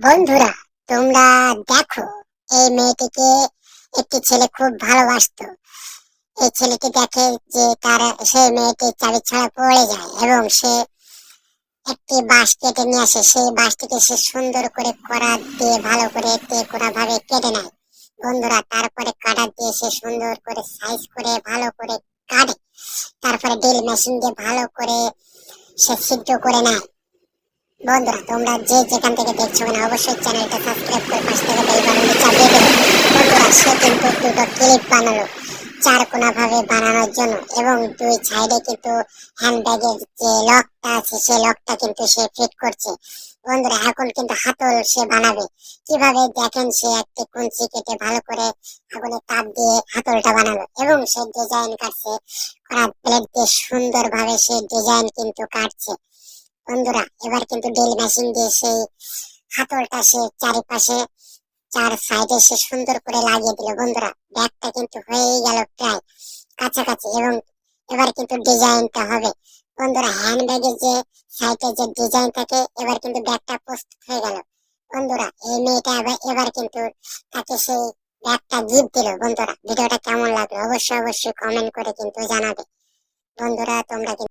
বন্ধুরা, তোমরা দেখো, এই মেয়েটিকে একটি ছেলে খুব ভালোবাসতো। এই ছেলেটি দেখে যে তার, সেই মেয়েটি চাবি ছাড়া পড়ে যায় এবং সে একটি বাঁশ কেটে নিয়ে আসে। সেই বাঁশটিকে সে সুন্দর করে করা দিয়ে ভালো করে তেকোনা ভাবে কেটে নেয়। বন্ধুরা, তারপরে কাটা দিয়ে সে সুন্দর করে সাইজ করে ভালো করে কাটে। তারপরে ড্রিল মেশিন দিয়ে ভালো করে সে সিদ্ধ করে নেয়। বন্ধুরা, তোমরা যে যেখান থেকে দেখছ না অবশ্যই চ্যানেলটা সাবস্ক্রাইব করে পাশ থেকে বেল বাটনটি চাপিয়ে দেবে। বন্ধুরা, সে কিন্তু দুটো ক্লিপ বানালো চার কোনা ভাবে বানানোর জন্য এবং দুই সাইডে কিন্তু হ্যান্ডব্যাগের যে লকটা আছে সেই লকটা কিন্তু সে ফিট করছে। বন্ধুরা, এখন কিন্তু হাতল সে বানাবে। কীভাবে দেখেন সে একটি কুঞ্চি কেটে ভালো করে আগুনে তাপ দিয়ে হাতলটা বানালো এবং সে ডিজাইন কাটছে। করাত প্লেট দিয়ে সুন্দরভাবে সে ডিজাইন কিন্তু কাটছে। বন্ধুরা, এবার কিন্তু ড্রিল মেশিন দিয়ে সেই হাতলটা সে চারিপাশে, চার সাইডে সে সুন্দর করে লাগিয়ে দিল। বন্ধুরা, ব্যাগটা কিন্তু হয়ে গেল প্রায় কাছাকাছি এবং এবার কিন্তু ডিজাইনটা হবে। বন্ধুরা হ্যান্ড ব্যাগের যে সাইডে যে ডিজাইন থাকে, এবার কিন্তু ব্যাগটা প্রস্তুত হয়ে গেল। বন্ধুরা, এই মেয়েটা এবার কিন্তু তাকে সেই ব্যাগটা গিফট দিল। বন্ধুরা, ভিডিওটা কেমন লাগল? অবশ্যই অবশ্যই কমেন্ট করে কিন্তু জানাবে। বন্ধুরা, তোমরা